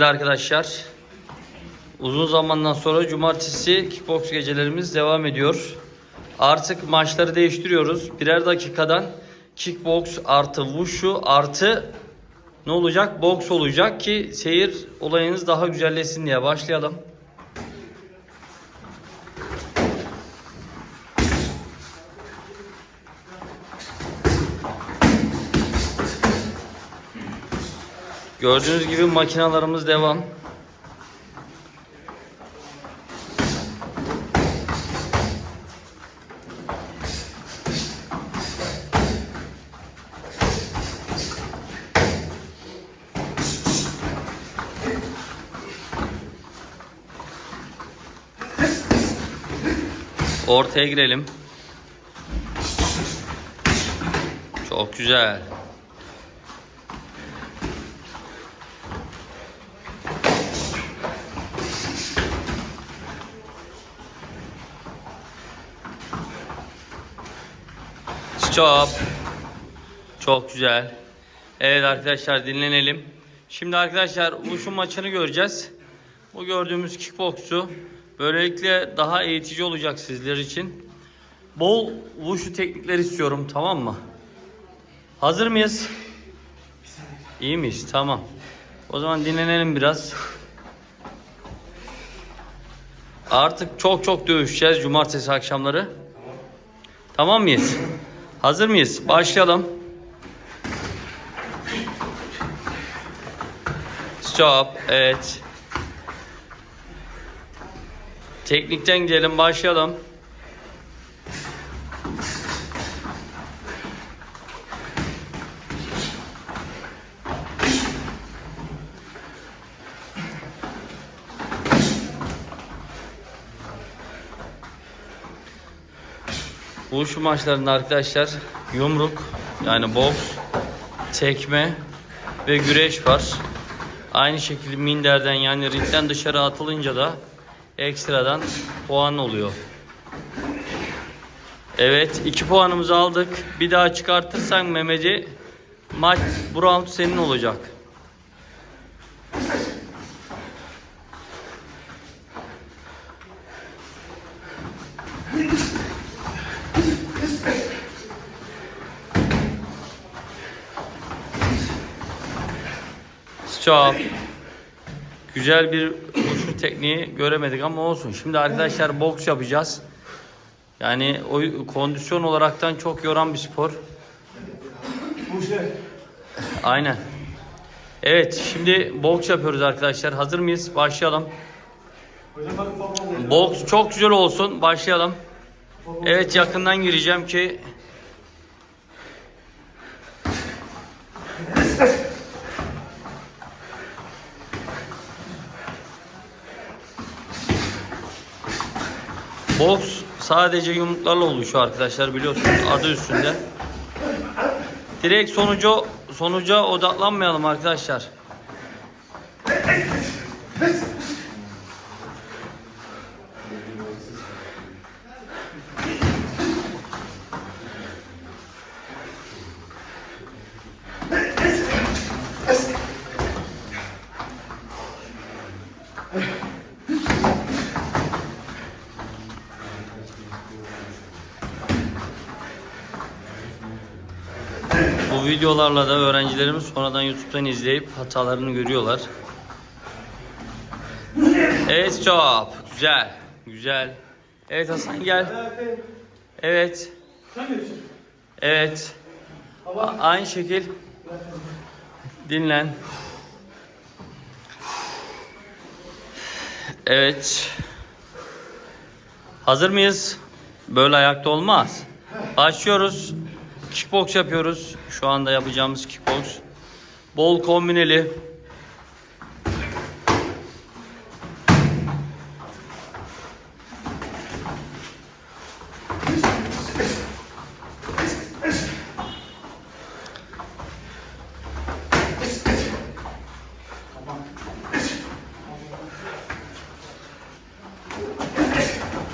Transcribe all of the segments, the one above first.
Arkadaşlar. Uzun zamandan sonra cumartesi kickbox gecelerimiz devam ediyor. Artık maçları değiştiriyoruz. Birer dakikadan kickbox artı wushu artı ne olacak? Boks olacak ki seyir olayınız daha güzelleşsin diye başlayalım. Gördüğünüz gibi makinalarımız devam. Ortaya girelim. Çok güzel. Stop. Çok güzel. Evet arkadaşlar dinlenelim. Şimdi arkadaşlar Wushu maçını göreceğiz. Bu gördüğümüz kickboksu böylelikle daha eğitici olacak sizler için. Bol Wushu teknikleri istiyorum tamam mı? Hazır mıyız? İyi miyiz? Tamam. O zaman dinlenelim biraz. Artık çok çok dövüşeceğiz cumartesi akşamları. Tamam mıyız? Hazır mıyız? Başlayalım. Stop. Evet. Teknikten gidelim. Başlayalım. Bu şu maçlarında arkadaşlar yumruk yani boks, tekme ve güreş var. Aynı şekilde minderden yani ringden dışarı atılınca da ekstradan puan oluyor. Evet 2 puanımızı aldık. Bir daha çıkartırsan Mehmet'i maç bu round senin olacak. Stop. Güzel bir uçuş tekniği göremedik ama olsun. Şimdi arkadaşlar boks yapacağız. Yani o kondisyon olaraktan çok yoran bir spor. Aynen. Evet şimdi boks yapıyoruz arkadaşlar. Hazır mıyız? Başlayalım. Boks çok güzel olsun. Başlayalım. Evet yakından gireceğim ki Boks sadece yumruklarla oluşuyor arkadaşlar biliyorsunuz adı üstünde. Direkt sonucu sonuca odaklanmayalım arkadaşlar. Videolarla da öğrencilerimiz sonradan YouTube'dan izleyip hatalarını görüyorlar. Evet çok güzel. Güzel. Evet Hasan gel. Evet. Evet. A- aynı şekil. Dinlen. Evet. Hazır mıyız? Böyle ayakta olmaz. Başlıyoruz. Kickbox yapıyoruz. Şu anda yapacağımız kickbox. Bol kombineli.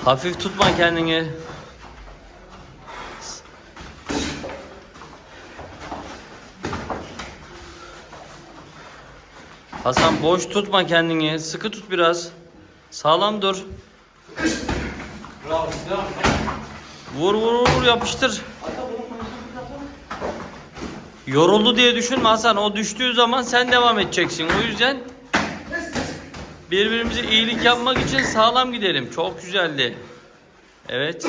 Hafif tutma kendini. Hasan boş tutma kendini. Sıkı tut biraz. Sağlam dur. Bravo. Vur vur vur yapıştır. Yoruldu diye düşünme Hasan. O düştüğü zaman sen devam edeceksin. O yüzden birbirimize iyilik yapmak için sağlam gidelim. Çok güzeldi. Evet.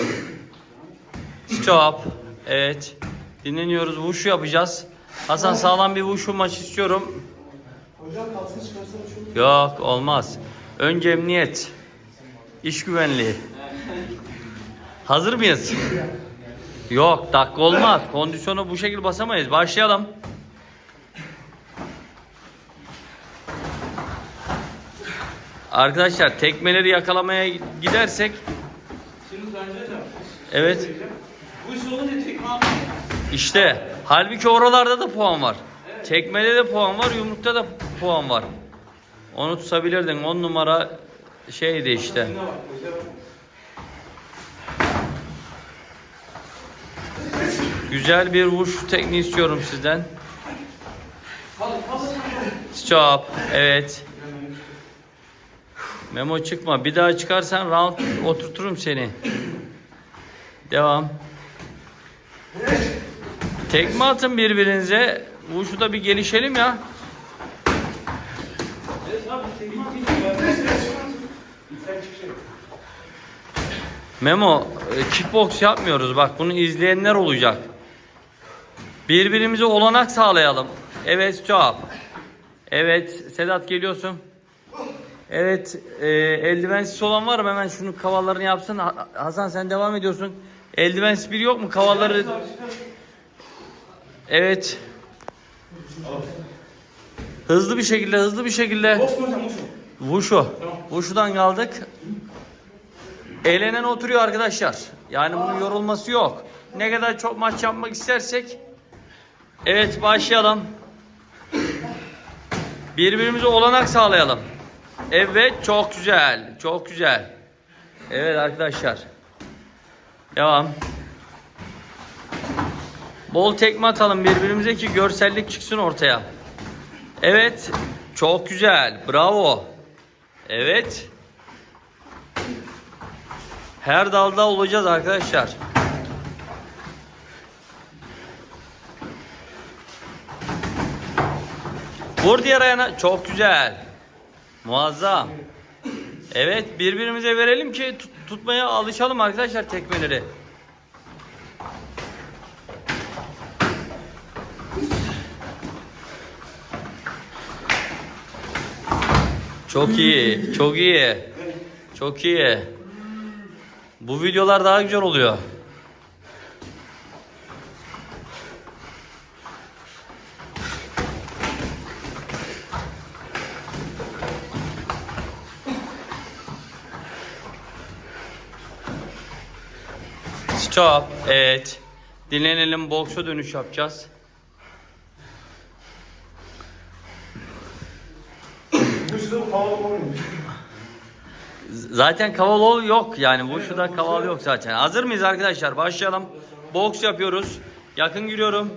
Stop. Evet. Dinleniyoruz. Wushu yapacağız. Hasan sağlam bir wushu maç istiyorum. Hocam kalsın çıkarsana şunu. Yok olmaz. Önce emniyet. İş güvenliği. Hazır mıyız? Yok dakika olmaz. Kondisyonu bu şekilde basamayız. Başlayalım. Arkadaşlar tekmeleri yakalamaya gidersek Şimdi evet Bu iş olunca tekme atma. işte halbuki oralarda da puan var. Tekmede de puan var, yumrukta da puan var. Onu tutabilirdin. 10 numara şeydi işte. Güzel bir vuruş tekniği istiyorum sizden. Stop. Evet. Memo çıkma. Bir daha çıkarsan round oturturum seni. Devam. Tekme atın birbirinize. Vuruşu da bir gelişelim ya. Memo, e, kickbox yapmıyoruz. Bak bunu izleyenler olacak. Birbirimize olanak sağlayalım. Evet, stop. Evet, Sedat geliyorsun. Evet, e, eldivensiz olan var mı? Hemen şunu kavallarını yapsın. Ha- Hasan sen devam ediyorsun. Eldivensiz biri yok mu? Kavalları... Evet. Hızlı bir şekilde, hızlı bir şekilde. Mu hocam mu? Vuşu. Tamam. Vuşu'dan kaldık. Eğlenen oturuyor arkadaşlar. Yani bunun yorulması yok. Ne kadar çok maç yapmak istersek. Evet başlayalım. Birbirimize olanak sağlayalım. Evet çok güzel. Çok güzel. Evet arkadaşlar. Devam. Bol tekme atalım birbirimize ki görsellik çıksın ortaya. Evet. Çok güzel. Bravo. Evet. Her dalda olacağız arkadaşlar. Vur diğer ayağına. Çok güzel. Muazzam. Evet birbirimize verelim ki tut- tutmaya alışalım arkadaşlar tekmeleri. Çok iyi, çok iyi. Çok iyi. Bu videolar daha güzel oluyor. Stop. Evet. Dinlenelim. Boksa dönüş yapacağız. Bu havalı olmuyor. Zaten kaval yok yani bu şurada kaval yok zaten. Hazır mıyız arkadaşlar? Başlayalım. Boks yapıyoruz. Yakın giriyorum.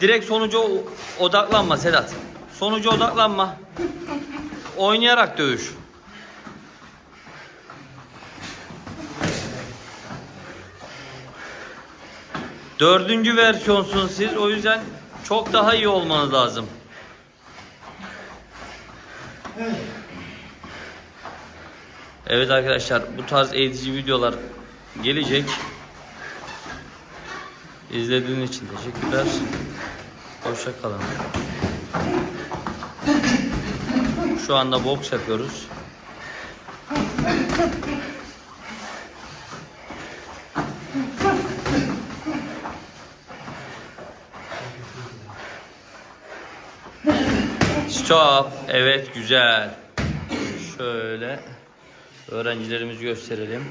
Direkt sonuca odaklanma Sedat. Sonuca odaklanma. Oynayarak dövüş. Dördüncü versiyonsunuz siz. O yüzden çok daha iyi olmanız lazım. Evet arkadaşlar bu tarz eğitici videolar gelecek. İzlediğiniz için teşekkürler. Hoşça kalın. Şu anda boks yapıyoruz. Stop. Evet güzel. Şöyle öğrencilerimizi gösterelim.